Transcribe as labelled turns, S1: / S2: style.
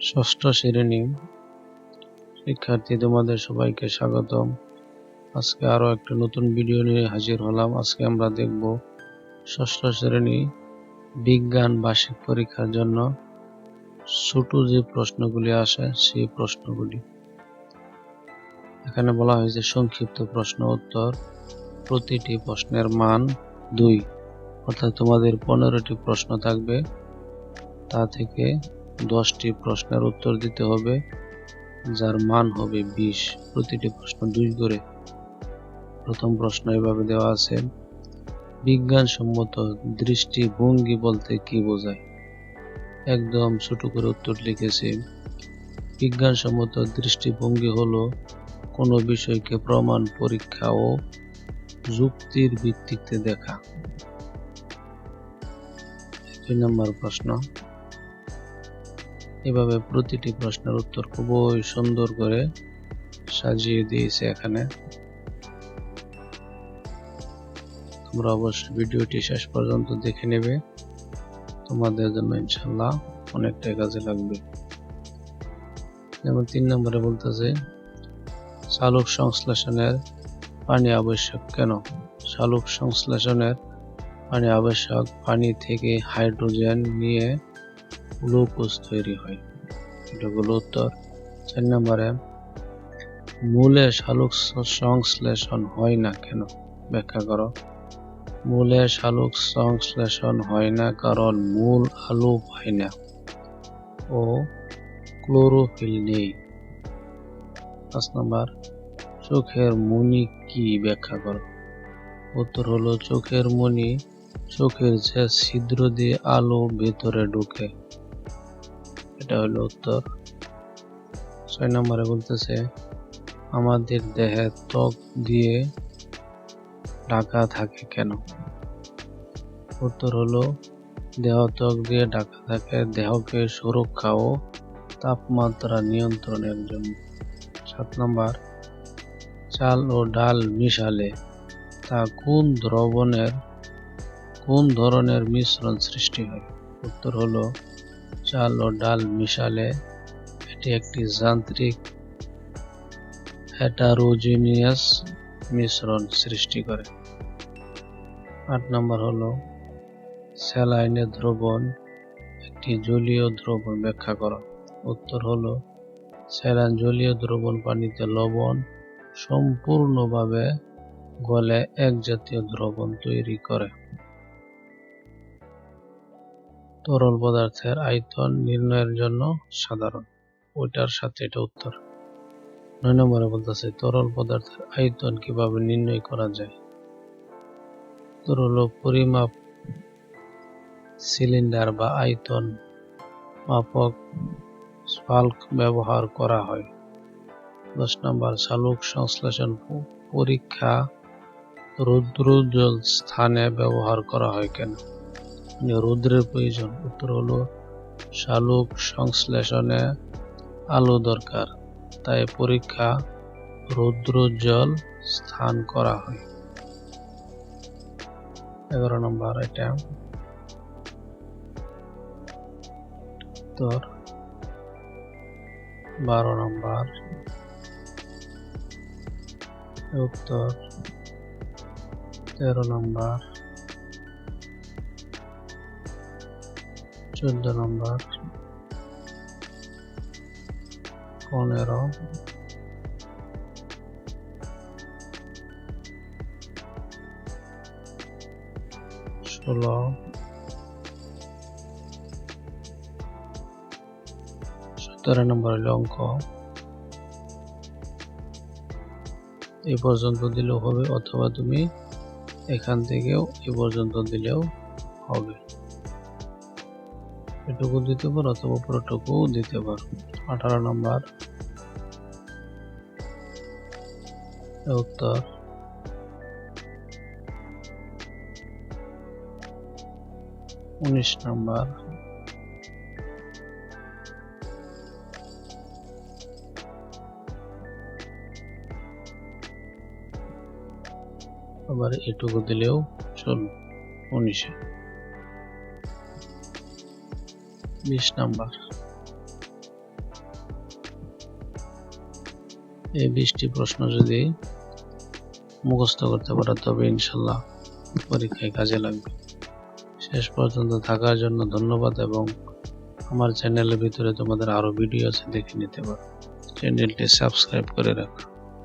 S1: ষষ্ঠ শ্রেণি শিক্ষার্থী, তোমাদের সবাইকে স্বাগতম। আজকে আরও একটা নতুন ভিডিও নিয়ে হাজির হলাম। আজকে আমরা দেখব ষষ্ঠ শ্রেণি বিজ্ঞান বার্ষিক পরীক্ষার জন্য ছোট যে প্রশ্নগুলি আসে, সেই প্রশ্নগুলি। এখানে বলা হয়েছে সংক্ষিপ্ত প্রশ্ন উত্তর, প্রতিটি প্রশ্নের মান দুই। অর্থাৎ তোমাদের পনেরোটি প্রশ্ন থাকবে। তা থেকে দশটি প্রশ্নের উত্তর দিতে হবে, যার মান হবে বিশ। প্রতিটি প্রশ্ন দুই করে। প্রথম প্রশ্ন এভাবে দেওয়া আছে, বিজ্ঞানসম্মত দৃষ্টিভঙ্গি বলতে কি বোঝায়? একদম ছোট করে উত্তর লিখেছি, বিজ্ঞানসম্মত দৃষ্টিভঙ্গি হলো কোনো বিষয়কে প্রমাণ, পরীক্ষা ও যুক্তির ভিত্তিতে দেখা। দুই নম্বর প্রশ্ন এভাবে প্রতিটি প্রশ্নের উত্তর খুবই সুন্দর করে সাজিয়ে দিয়েছে এখানে। তোমরা অবশ্যই ভিডিওটি শেষ পর্যন্ত দেখে নেবে। তোমাদের জন্য ইনশাল্লাহ অনেকটাই কাজে লাগবে। যেমন তিন নম্বরে বলতেছে, শালুক সংশ্লেষণের পানি আবশ্যক কেন? শালুক সংশ্লেষণের পানি আবশ্যক, পানি থেকে হাইড্রোজেন নিয়ে গ্লুকোজ তৈরি হয়। এটা হলো উত্তর। চার নম্বরে, মূলে শালুক সংশ্লেষণ হয় না কেন? ব্যাখ্যা করো। মূলে শালুক সংশ্লেষণ হয় না কারণ মূল আলু পায় না ও ক্লোরোফিল নেই। পাঁচ নম্বর, চোখের মনি কি ব্যাখ্যা করো? উত্তর হলো, চোখের মনি চোখের যে ছিদ্র দিয়ে আলো ভেতরে ঢুকে। এটা হলো উত্তর। ছয় নম্বরে বলতেছে, আমাদের দেহে ত্বক দিয়ে ঢাকা থাকে কেন? উত্তর হলো, দেহ ত্বক দিয়ে ঢাকা থাকে দেহকে সুরক্ষা ও তাপমাত্রা নিয়ন্ত্রণের জন্য। সাত নম্বর, চাল ও ডাল মিশালে তা কোন দ্রবণের, কোন ধরনের মিশ্রণ সৃষ্টি হয়? উত্তর হলো চাল ও ডাল মিশালে এটি একটি যান্ত্রিক হেটারোজিনিয়াস মিশ্রণ সৃষ্টি করে। আট নম্বর হলো, স্যালাইনের দ্রবণ একটি জলীয় দ্রবণ ব্যাখ্যা করা। উত্তর হলো, স্যালাইন জলীয় দ্রবণ পানিতে লবণ সম্পূর্ণভাবে গলে এক জাতীয় দ্রবণ তৈরি করে। তরল পদার্থের আয়তন নির্ণয়ের জন্য সাধারণ। ওইটার সাথে এটা উত্তর। নয় নম্বরে বলতেছে, তরল পদার্থের আয়তন কীভাবে নির্ণয় করা যায়? তরল পরিমাপ সিলিন্ডার বা আয়তন মাপক স্পাল্ক ব্যবহার করা হয়। দশ নম্বর শালুক সংশ্লেষণ পরীক্ষা রৌদ্রোজ্জ্বল স্থানে ব্যবহার করা হয় কেন? রৌদ্রের প্রয়োজন। উত্তর হলো, শালুক সংশ্লেষণে আলো দরকার, তাই পরীক্ষা রৌদ্রোজ্জ্বল স্থান করা হয়। এগারো নম্বর এটা উত্তর। বারো নম্বর। উত্তর। তেরো নম্বর। চোদ্দ নম্বর। পনেরো। ষোলো। সতেরো নম্বর হলো অঙ্ক। এই পর্যন্ত দিলেও হবে, অথবা তুমি এখান থেকেও এ পর্যন্ত দিলেও হবে। এটুকু দিতে পারো অথবা পুরোটুকু দিতে পারো। আঠারো নম্বর। উত্তর। উনিশ নম্বর। আবার এটুকু দিলেও চলবে উনিশে। বিশ নাম্বার। এই বিশটি প্রশ্ন যদি মুখস্থ করতে পারো, তবে ইনশাল্লাহ পরীক্ষায় কাজে লাগবে। শেষ পর্যন্ত থাকার জন্য ধন্যবাদ এবং আমার চ্যানেলের ভিতরে তোমাদের আরও ভিডিও আছে, দেখে নিতে পারো। চ্যানেলটি সাবস্ক্রাইব করে রাখো।